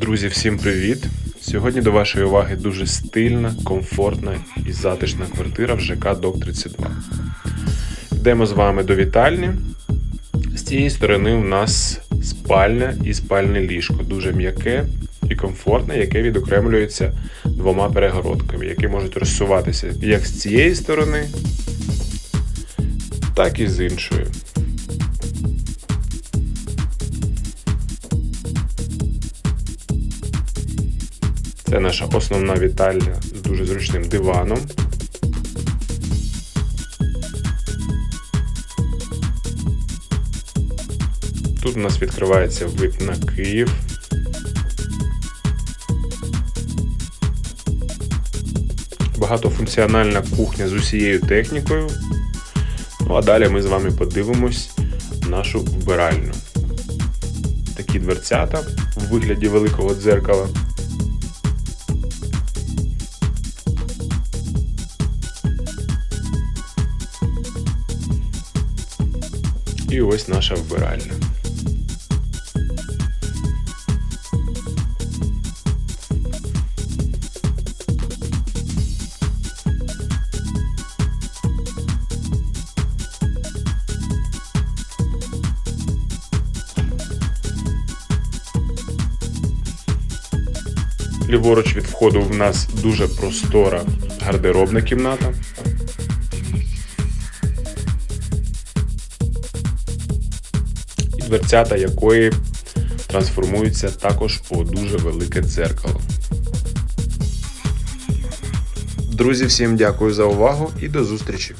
Друзі, всім привіт! Сьогодні до вашої уваги дуже стильна, комфортна і затишна квартира в ЖК Док 32. Йдемо з вами до вітальні. З цієї сторони у нас спальня і спальне ліжко. Дуже м'яке і комфортне, яке відокремлюється двома перегородками, які можуть розсуватися як з цієї сторони, так і з іншої. Це наша основна вітальня з дуже зручним диваном. Тут у нас відкривається вид на Київ. Багатофункціональна кухня з усією технікою. Ну а далі ми з вами подивимось нашу вбиральню. Такі дверцята в вигляді великого дзеркала. І ось наша вбиральня. Ліворуч від входу в нас дуже простора гардеробна кімната. Дверцята якої трансформуються також у дуже велике дзеркало. Друзі, всім дякую за увагу і до зустрічі!